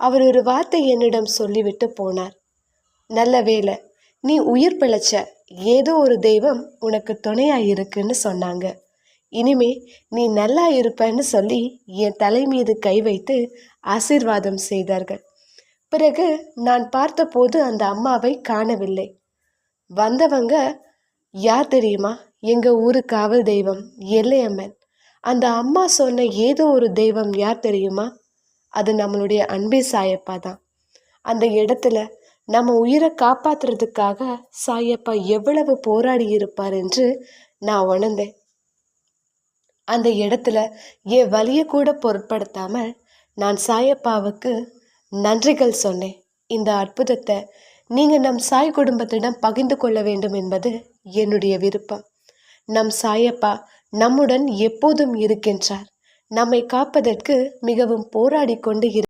அவர் ஒரு வார்த்தை என்னிடம் சொல்லிவிட்டு போனார். நல்ல வேளை நீ உயிர் பிழைச்ச ஏதோ ஒரு தெய்வம் உனக்கு துணையா இருக்குன்னு சொன்னாங்க. இனிமே நீ நல்லா இருப்பேன்னு சொல்லி என் தலை மீது கை வைத்து ஆசீர்வாதம் செய்தார்கள். பிறகு நான் பார்த்தபோது அந்த அம்மாவை காணவில்லை. வந்தவங்க யார் தெரியுமா? எங்க ஊரு காவல் தெய்வம் எல்லையம்மன். அந்த அம்மா சொன்ன ஏதோ ஒரு தெய்வம் யார் தெரியுமா? அது நம்மளுடைய அன்பே சாயப்பா தான். அந்த இடத்துல நம்ம உயிரை காப்பாத்துறதுக்காக சாயப்பா எவ்வளவு போராடி இருப்பார் என்று நான் உணர்ந்தேன். அந்த இடத்துல என் வலியை கூட பொருட்படுத்தாம நான் சாயப்பாவுக்கு நன்றிகள் சொன்னேன். இந்த அற்புதத்தை நீங்க நம் சாய் குடும்பத்திடம் பகிர்ந்து கொள்ள வேண்டும் என்பது என்னுடைய விருப்பம். நம் சாயப்பா நம்முடன் எப்போதும் இருக்கின்றார். நம்மை காப்பதற்கு மிகவும் போராடி கொண்டு இரு